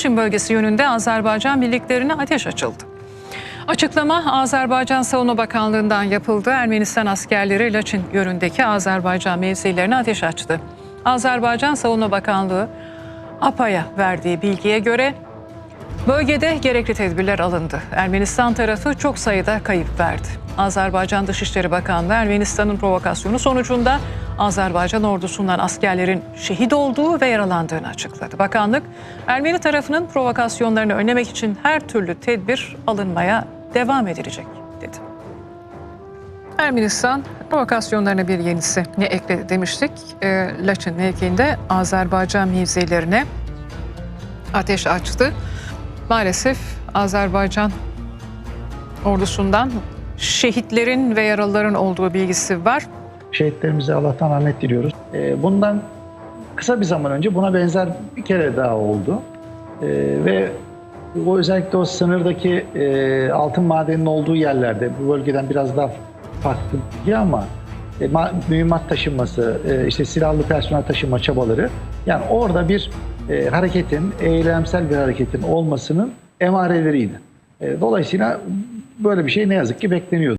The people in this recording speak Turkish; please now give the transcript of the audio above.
Laçin bölgesi yönünde Azerbaycan birliklerine ateş açıldı. Açıklama Azerbaycan Savunma Bakanlığı'ndan yapıldı. Ermenistan askerleri Laçin yönündeki Azerbaycan mevzilerine ateş açtı. Azerbaycan Savunma Bakanlığı APA'ya verdiği bilgiye göre Bölgede gerekli tedbirler alındı. Ermenistan tarafı çok sayıda kayıp verdi. Azerbaycan Dışişleri Bakanlığı Ermenistan'ın provokasyonu sonucunda Azerbaycan ordusundan askerlerin şehit olduğu ve yaralandığını açıkladı. Bakanlık Ermeni tarafının provokasyonlarını önlemek için her türlü tedbir alınmaya devam edilecek dedi. Ermenistan provokasyonlarına bir yenisini ekledi demiştik. E, Laçin mevkiinde Azerbaycan mevzilerine ateş açtı. Maalesef Azerbaycan ordusundan şehitlerin ve yaralıların olduğu bilgisi var. Şehitlerimize Allah'tan rahmet diliyoruz. Ee, Bundan kısa bir zaman önce buna benzer bir kere daha oldu. Ee, Ve o özellikle o sınırdaki e, altın madeninin olduğu yerlerde, bu bölgeden biraz daha farklı bir ama e, ma- mühimmat taşınması, e, işte silahlı personel taşıma çabaları, yani orada bir e, hareketin, eylemsel bir hareketin olmasının emareleriydi. E, Dolayısıyla böyle bir şey ne yazık ki bekleniyordu.